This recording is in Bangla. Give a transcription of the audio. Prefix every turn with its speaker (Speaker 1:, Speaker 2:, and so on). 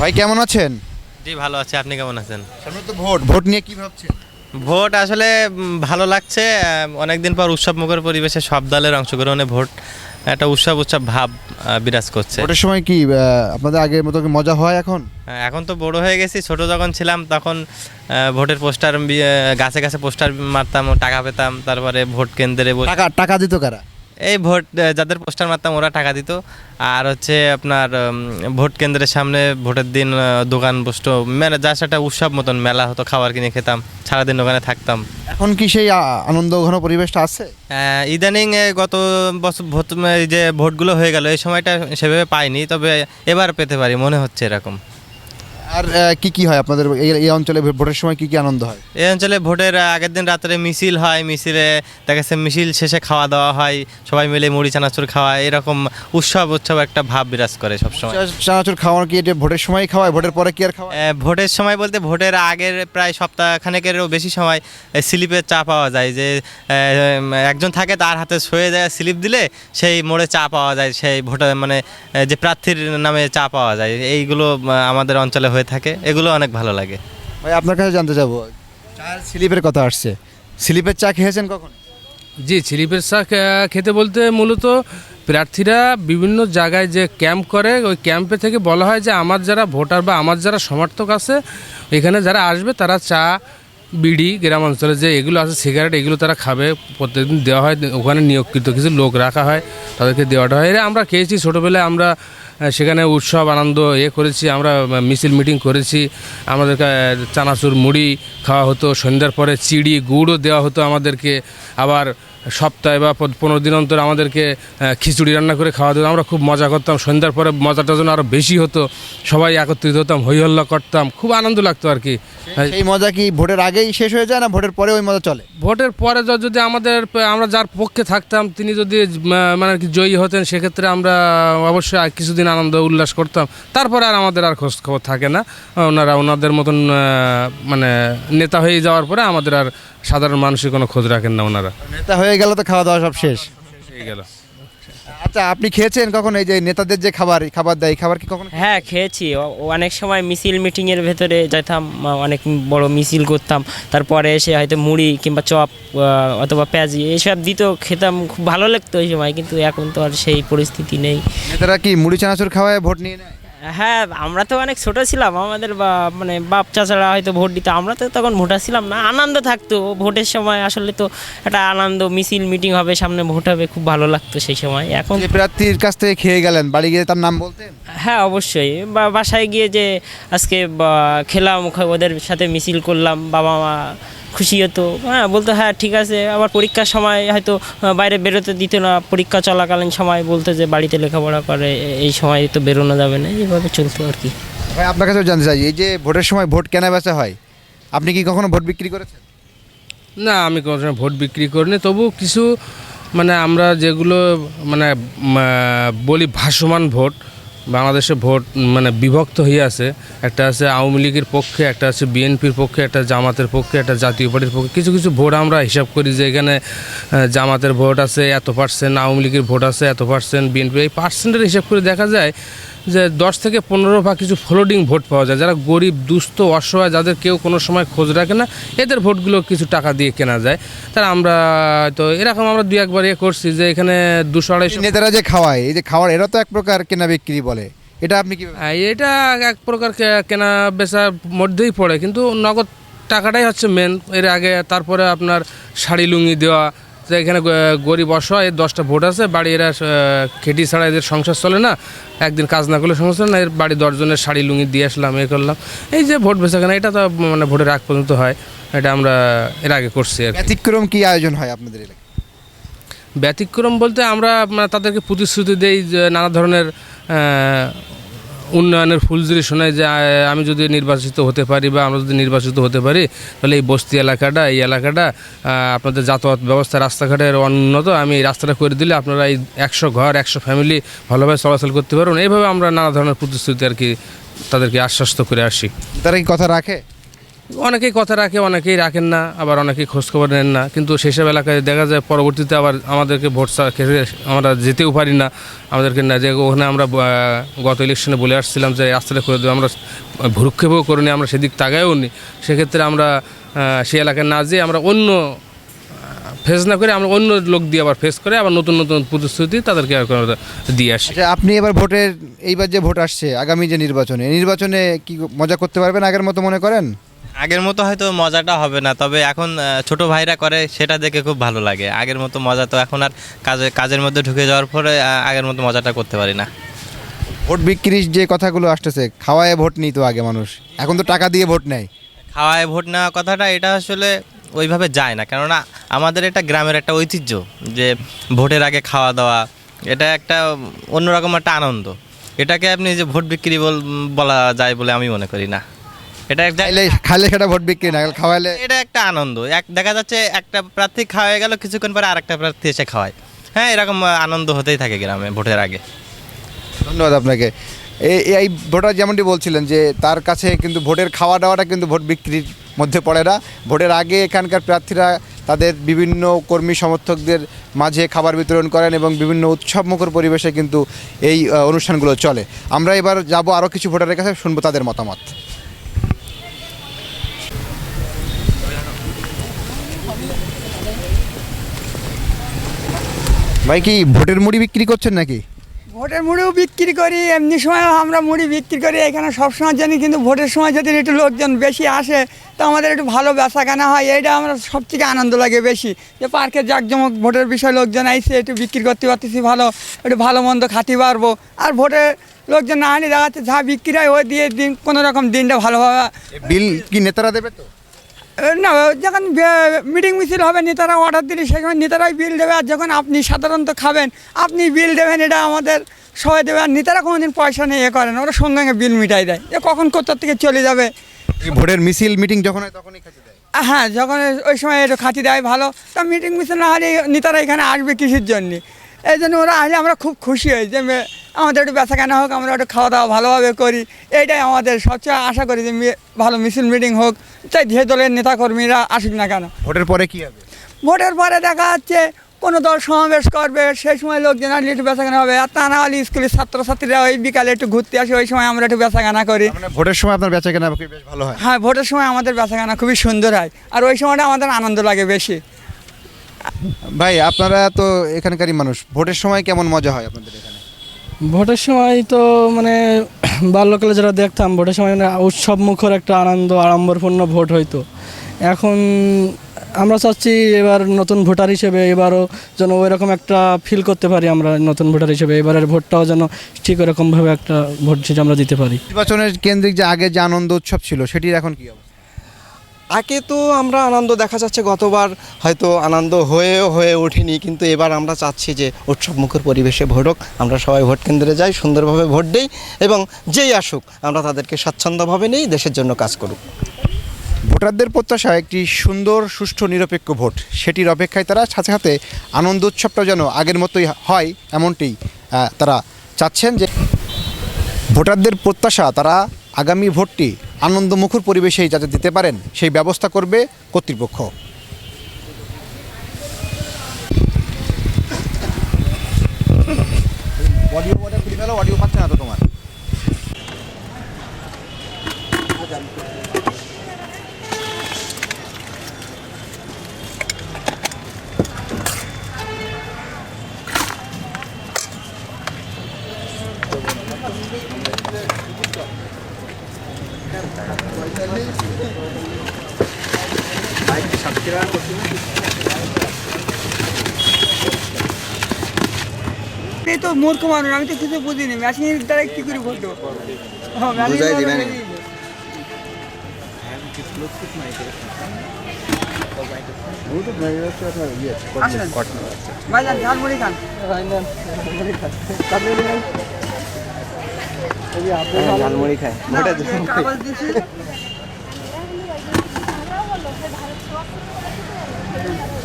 Speaker 1: ভাই কেমন আছেন?
Speaker 2: জি ভালো আছে। আপনি কেমন আছেন?
Speaker 1: সামনে তো ভোট। ভোট নিয়ে কি ভাবছেন?
Speaker 2: ভোট আসলে ভালো লাগছে। অনেকদিন পর উৎসব মুখর পরিবেশে সব দলের অংশগ্রহণে ভোট একটা উৎসব উৎসব ভাব বিরাজ করছে।
Speaker 1: ভোটের সময় কি আপনাদের আগের মতো কি মজা হয় এখন?
Speaker 2: হ্যাঁ, এখন তো বড় হয়ে গেছি। ছোট যখন ছিলাম তখন ভোটের পোস্টার গাছে গাছে পোস্টার মারতাম টাকা পেতাম তারপরে ভোট কেন্দ্রে
Speaker 1: টাকা টাকা দিত কারা?
Speaker 2: এই ভোট যাদের পোস্টার মারতাম ওরা টাকা দিত। আর হচ্ছে আপনার ভোট কেন্দ্রের সামনে ভোটের দিন দোকান বসতো মানে যা সেটা উৎসব মতন মেলা হতো খাবার কিনে খেতাম সারাদিন ওখানে থাকতাম।
Speaker 1: এখন কি সেই আনন্দ ঘন পরিবেশটা আছে?
Speaker 2: আহ, ইদানিং গত বছর ভোট এই যে ভোটগুলো হয়ে গেল এই সময়টা সেভাবে পাইনি তবে এবার পেতে পারি মনে হচ্ছে এরকম।
Speaker 1: আর কি কি হয় আপনাদের এই অঞ্চলে ভোটের সময় কি কি আনন্দ হয়?
Speaker 2: এই অঞ্চলে ভোটের আগের দিন রাত্রে মিছিল হয় মিছিলে দেখা যাচ্ছে মিছিল শেষে খাওয়া দাওয়া হয় সবাই মিলে মুড়ি চানাচুর খাওয়া এরকম উৎসব উৎসব একটা ভাব বিরাজ করে সবসময়।
Speaker 1: চানাচুর খাওয়ার কি এটা ভোটের সময় খাওয়ায় ভোটের পরে কি আর
Speaker 2: খাওয়া ভোটের সময় বলতে ভোটের আগের প্রায় সপ্তাহখানেকেরও বেশি সময় স্লিপের চা পাওয়া যায় যে একজন থাকে তার হাতে সয়ে যায় স্লিপ দিলে সেই মোড়ে চা পাওয়া যায় সেই ভোটার মানে যে প্রার্থীর নামে চা পাওয়া যায় এইগুলো আমাদের অঞ্চলে হয়ে থাকে এগুলো অনেক ভালো লাগে।
Speaker 1: ভাই আপনার কাছে জানতে যাব চায়ের স্লিপের কথা আসছে। স্লিপের চা খেয়েছেন কখন?
Speaker 3: জি স্লিপের চা খেতে বলতে মূলত প্রার্থীরা বিভিন্ন জায়গায় যে ক্যাম্প করে ওই ক্যাম্পে থেকে বলা হয় যে আমার যারা ভোটার বা আমার যারা সমর্থক আছে এখানে যারা আসবে তারা চা বিড়ি গ্রাম অঞ্চলে যে এগুলো আছে সিগারেট এগুলো তারা খাবে। প্রত্যেকদিন দেওয়া হয় ওখানে নিয়োগকৃত কিছু লোক রাখা হয় তাদেরকে দেওয়াটা হয়। এরা আমরা খেয়েছি ছোটোবেলায় আমরা সেখানে উৎসব, আনন্দ ইয়ে করেছি। আমরা মিছিল, মিটিং করেছি। আমাদের চানাচুর মুড়ি খাওয়া হতো, সন্ধ্যার পরে চিড়ি, গুড়ও দেওয়া হতো আমাদেরকে। আবার সপ্তাহে বা পনেরো দিন অন্তর আমাদেরকে খিচুড়ি রান্না করে খাওয়া দিত। আমরা খুব মজা করতাম। সন্ধ্যার পরে মজাটা যেন আরও বেশি হতো। সবাই একত্রিত হতাম হই হল্লা করতাম। খুব আনন্দ লাগতো আর কি।
Speaker 1: এই মজা কি ভোটের আগেই শেষ হয়ে যায় না ভোটের পরে ওই মজা চলে?
Speaker 3: ভোটের পরে যদি আমাদের আমরা যার পক্ষে থাকতাম তিনি যদি মানে আর কি জয়ী হতেন সেক্ষেত্রে আমরা অবশ্যই কিছুদিন আনন্দ উল্লাস করতাম। তারপরে আর আমাদের আর খোঁজ খবর থাকে না। ওনারা ওনাদের মতন মানে নেতা হয়ে যাওয়ার পরে আমাদের আর সাধারণ মানুষের কোনো খোঁজ রাখেন না ওনারা।
Speaker 1: নেতা হয়ে গেল তো খাওয়া দাওয়া সব শেষ।
Speaker 3: হয়ে গেল।
Speaker 1: আচ্ছা আপনি খেয়েছেন কখন? এই যে নেতাদের যে খাবার খাবার দেয় খাবার কি কখন
Speaker 4: হ্যাঁ খেয়েছি। অনেক সময় মিছিল মিটিংয়ের ভেতরে যেতাম অনেক বড় মিছিল করতাম। তারপরে এসে হয়তো মুড়ি কিংবা চপ অথবা পেঁয়াজি এইসব দিত খেতাম খুব ভালো লাগতো ওই সময়। কিন্তু এখন তো আর সেই পরিস্থিতি নেই।
Speaker 1: নেতারা কি মুড়ি চানাচুর খাওয়ায় ভোট নিয়ে নেয়?
Speaker 4: হ্যাঁ আমরা তো অনেক ছোট ছিলাম আমাদের মানে বাপ চাচারা হয়তো ভোট দিত আমরা তো তখন ভোটার ছিলাম না আনন্দ থাকতো ভোটের সময় আসলে তো একটা আনন্দ মিছিল মিটিং হবে সামনে ভোট হবে খুব ভালো লাগতো সেই সময় এখন
Speaker 1: প্রার্থীর কাছ থেকে খেয়ে গেলেন বাড়ি গিয়ে তার নাম বলতেন?
Speaker 4: হ্যাঁ অবশ্যই বা বাসায় গিয়ে যে আজকে খেলাম ওদের সাথে মিছিল করলাম বাবা মা খুশি হতো হ্যাঁ বলতো হ্যাঁ ঠিক আছে। আবার পরীক্ষার সময় হয়তো বাইরে বেরোতে দিত না। পরীক্ষা চলাকালীন সময় বলতো যে বাড়িতে লেখাপড়া করে এই সময় তো বেরোনো যাবে না। এইভাবে চলতো আর কি।
Speaker 1: ভাই আপনার কাছেও জানতে চাই এই যে ভোটের সময় ভোট কেনা বেচা হয় আপনি কি কখনো ভোট বিক্রি করেছেন?
Speaker 3: না আমি কোনো সময় ভোট বিক্রি করিনি। তবু কিছু মানে আমরা যেগুলো মানে বলি ভাসমান ভোট বাংলাদেশে ভোট মানে বিভক্ত হয়ে আছে। একটা আছে আওয়ামী লীগের পক্ষে, একটা আছে বিএনপির পক্ষে, একটা জামাতের পক্ষে, একটা জাতীয় পার্টির পক্ষে। কিছু কিছু ভোট আমরা হিসাব করি যে এখানে জামাতের ভোট আছে, এত পার্সেন্ট আওয়ামী লীগের ভোট আছে, এত পার্সেন্ট বিএনপি। এই পার্সেন্টের হিসাব করে দেখা যায় যে দশ থেকে পনেরো ভাগ কিছু ফ্লোডিং ভোট পাওয়া যায়। যারা গরিব দুস্থ অসহায় যাদের কেউ কোনো সময় খোঁজ রাখে না এদের ভোটগুলো কিছু টাকা দিয়ে কেনা যায়। তারা আমরা তো এরকম আমরা দুই একবার ইয়ে করছি যে এখানে দুশো আড়াইশো
Speaker 1: নেতারা যে খাওয়ায় এই যে খাওয়ার এরা তো এক প্রকার কেনা বিক্রি বলে। এটা আপনি কি
Speaker 3: হ্যাঁ, এটা এক প্রকার কেনা বেচার মধ্যেই পড়ে। কিন্তু নগদ টাকাটাই হচ্ছে মেন এর আগে তারপরে আপনার শাড়ি লুঙ্গি দেওয়া যে এখানে গরিব অসহায় এর দশটা ভোট আছে বাড়ি এরা খেটি ছাড়া এদের সংসার চলে না। একদিন কাজ না করলে সংসার চলে না এর বাড়ি দশজনের শাড়ি লুঙ্গি দিয়ে আসলাম এ করলাম। এই যে ভোট বেচা কেনা এটা তো মানে ভোটের আগ পর্যন্ত হয় এটা আমরা এর আগে করছি আর
Speaker 1: ব্যতিক্রম কি আয়োজন হয় আপনাদের এলাকায়?
Speaker 3: ব্যতিক্রম বলতে আমরা তাদেরকে প্রতিশ্রুতি দেই নানা ধরনের উন্নয়নের ফুলঝুরি শোনায় যে আমি যদি নির্বাচিত হতে পারি বা আমরা যদি নির্বাচিত হতে পারি, তাহলে এই বস্তি এলাকাটা, এই এলাকাটা আপনাদের যাতায়াত ব্যবস্থা রাস্তাঘাটের অনুন্নত আমি এই রাস্তাটা করে দিলে আপনারা এই একশো ঘর, একশো ফ্যামিলি ভালোভাবে চলাচল করতে পারুন এইভাবে আমরা নানা ধরনের প্রতিশ্রুতি আর কি তাদেরকে আশ্বস্ত করে আসি।
Speaker 1: তারা কি কথা রাখে?
Speaker 3: অনেকেই কথা রাখে, অনেকেই রাখেন না, আবার অনেকেই খোঁজখবর নেন না। কিন্তু সেসব এলাকায় দেখা যায় পরবর্তীতে আবার আমাদেরকে ভোট খেতে আমরা যেতেও পারি না। আমাদেরকে না যে ওখানে আমরা গত ইলেকশনে বলে আসছিলাম যে রাস্তাটা করে দেবো আমরা ভ্রুক্ষেপও করিনি, আমরা সেদিক তাগায়ও নি। সেক্ষেত্রে আমরা সেই এলাকায় না যেয়ে আমরা অন্য ফেস না করে আমরা অন্য লোক দিয়ে আবার ফেস করে আবার নতুন নতুন প্রতিশ্রুতি তাদেরকে দিয়ে আসি।
Speaker 1: আচ্ছা আপনি এবার ভোটের, এইবার যে ভোট আসছে, আগামী যে নির্বাচনে নির্বাচনে কি মজা করতে পারবেন আগের মতো মনে করেন?
Speaker 2: আগের মতো হয়তো মজাটা হবে না তবে এখন ছোট ভাইরা করে সেটা দেখে খুব ভালো লাগে। আগের মতো মজা তো এখন আর কাজে কাজের মধ্যে ঢুকে যাওয়ার পরে আগের মতো মজাটা করতে পারি না।
Speaker 1: ভোট বিক্রির যে কথাগুলো আসতেছে খাওয়ায় ভোট নিত আগে মানুষ। এখন তো টাকা দিয়ে ভোট নেয়।
Speaker 2: খাওয়ায় ভোট নেওয়া কথাটা এটা আসলে ওইভাবে যায় না কেননা আমাদের এটা গ্রামের একটা ঐতিহ্য যে ভোটের আগে খাওয়া দাওয়া এটা একটা অন্যরকম একটা আনন্দ। এটাকে আপনি যে ভোট বিক্রি বলা যায় বলে আমি মনে করি না। এটা একটা
Speaker 1: খাইলে খাইলে সেটা ভোট বিক্রি না খাওয়াইলে
Speaker 2: এটা একটা আনন্দ। এক দেখা যাচ্ছে একটা প্রার্থী খাওয়া গেল কিছুক্ষণ পরে আরেকটা প্রার্থী এসে খাওয়ায়। হ্যাঁ এরকম আনন্দ হতেই থাকে গ্রামে ভোটের আগে।
Speaker 1: ধন্যবাদ আপনাকে। এই এই ভোটার যেমনটি বলছিলেন যে তার কাছে কিন্তু ভোটের খাওয়া দাওয়াটা কিন্তু ভোট বিক্রির মধ্যে পড়ে না। ভোটের আগে এখানকার প্রার্থীরা তাদের বিভিন্ন কর্মী সমর্থকদের মাঝে খাবার বিতরণ করেন এবং বিভিন্ন উৎসবমুখর পরিবেশে কিন্তু এই অনুষ্ঠানগুলো চলে। আমরা এবার যাব আরও কিছু ভোটারের কাছে শুনব তাদের মতামত। ভাই কি ভোটের মুড়ি বিক্রি করছেন নাকি?
Speaker 5: ভোটের মুড়িও বিক্রি করি এমনি সময় আমরা মুড়ি বিক্রি করি এখানে সবসময় জানি কিন্তু ভোটের সময় যদি একটু লোকজন বেশি আসে তো আমাদের একটু ভালো বেচা কেনা হয় এইটা আমরা সব থেকে আনন্দ লাগে বেশি। যে পার্কে জাঁকজমক ভোটের বিষয় লোকজন আইসে একটু বিক্রি করতে পারতেছি ভালো একটু ভালো মন্দ খাতে পারব। আর ভোটে লোকজন না আনি দেখাচ্ছে যা বিক্রি হয় ওই দিয়ে দিন কোনো রকম দিনটা ভালোভাবে
Speaker 1: বিল কি নেতারা দেবে তো?
Speaker 5: না যখন মিটিং মিছিল হবে নেতারা অর্ডার দিলে সেই সময় নেতারাই বিল দেবে। আর যখন আপনি সাধারণত খাবেন আপনি বিল দেবেন এটা আমাদের সবাই দেবে। আর নেতারা কোনোদিন পয়সা নিয়ে এ করে না ওরা সঙ্গে সঙ্গে বিল মিটাই দেয়। যে কখন কোথার থেকে চলে যাবে?
Speaker 1: ভোটের মিছিল মিটিং যখন হয় তখনই
Speaker 5: হ্যাঁ যখন ওই সময় একটু খাতি দেয় ভালো। তা মিটিং মিছিল না হলে নেতারা এখানে আসবে কিসের জন্য? এই জন্য ওরা আসলে আমরা খুব খুশি হই যে আমাদের একটু বেচা কেনা হোক আমরা একটু খাওয়া দাওয়া ভালোভাবে করি। এইটাই আমাদের সবচেয়ে আশা করি যে ভালো মিছিল মিটিং হোক। চাই যে দলের নেতাকর্মীরা আসুক না কেন।
Speaker 1: ভোটের পরে কি হবে?
Speaker 5: ভোটের পরে দেখা যাচ্ছে কোনো দল সমাবেশ করবে সেই সময় লোকজন আসলে একটু বেচাকেনা হবে। আর তা না হলে স্কুলের ছাত্রছাত্রীরা ওই বিকালে একটু ঘুরতে আসে ওই সময় আমরা একটু বেচাকেনা করি।
Speaker 1: মানে ভোটের সময় আপনার বেচা কেনা বেশ ভালো হয়।
Speaker 5: হ্যাঁ ভোটের সময় আমাদের বেচাকেনা খুবই সুন্দর হয়। আর ওই সময়টা আমাদের আনন্দ লাগে বেশি।
Speaker 1: ভাই আপনারা তো এখানকারই মানুষ। ভোটের সময় কেমন মজা হয় আপনাদের এখানে?
Speaker 6: ভোটের সময় তো মানে বাল্যকালে যারা দেখতাম, ভোটের সময় উৎসব মুখর একটা আনন্দ, আড়ম্বরপূর্ণ ভোট হইতো। এখন আমরা চাচ্ছি এবার নতুন ভোটার হিসেবে এবারও যেন ওই রকম একটা ফিল করতে পারি আমরা নতুন ভোটার হিসেবে। এবারের ভোটটাও যেন ঠিক ওরকমভাবে একটা ভোট হিসেবে আমরা দিতে পারি।
Speaker 1: নির্বাচনের কেন্দ্রিক যে আগে যে আনন্দ উৎসব ছিল, সেটির এখন কী অবস্থা?
Speaker 7: আগে তো আমরা আনন্দ দেখা যাচ্ছে, গতবার হয়তো আনন্দ হয়েও, হয়ে ওঠেনি, কিন্তু এবার আমরা চাচ্ছি যে উৎসবমুখর পরিবেশে ভোট হোক, আমরা সবাই ভোট কেন্দ্রে যাই, সুন্দরভাবে ভোট দিই এবং যেই আসুক, আমরা তাদেরকে স্বাচ্ছন্দ্যভাবে নিই দেশের জন্য কাজ করুক।
Speaker 1: ভোটারদের প্রত্যাশা একটি সুন্দর, সুষ্ঠু, নিরপেক্ষ ভোট। সেটির অপেক্ষায় তারা সাথে সাথে আনন্দ উৎসবটা যেন আগের মতোই হয় এমনটি তারা চাচ্ছেন যে ভোটারদের প্রত্যাশা, তারা আগামী ভোটটি আনন্দমুখর পরিবেশেই যাতে দিতে পারেন, সেই ব্যবস্থা করবে কর্তৃপক্ষ। অডিও অডিও পাচ্ছে না তো তোমার।
Speaker 5: এই তো মূর্খ মানুষ আমি তো কিছু বুঝিনি। মেশিনের দ্বারা কি করে দেবো হ্যাঁ,
Speaker 1: বুঝাই
Speaker 5: দিবে। আসেন। ভাইজান ঝালমুড়ি খান।
Speaker 7: ঝালমুড়ি খায়
Speaker 5: কাগজ দিছি।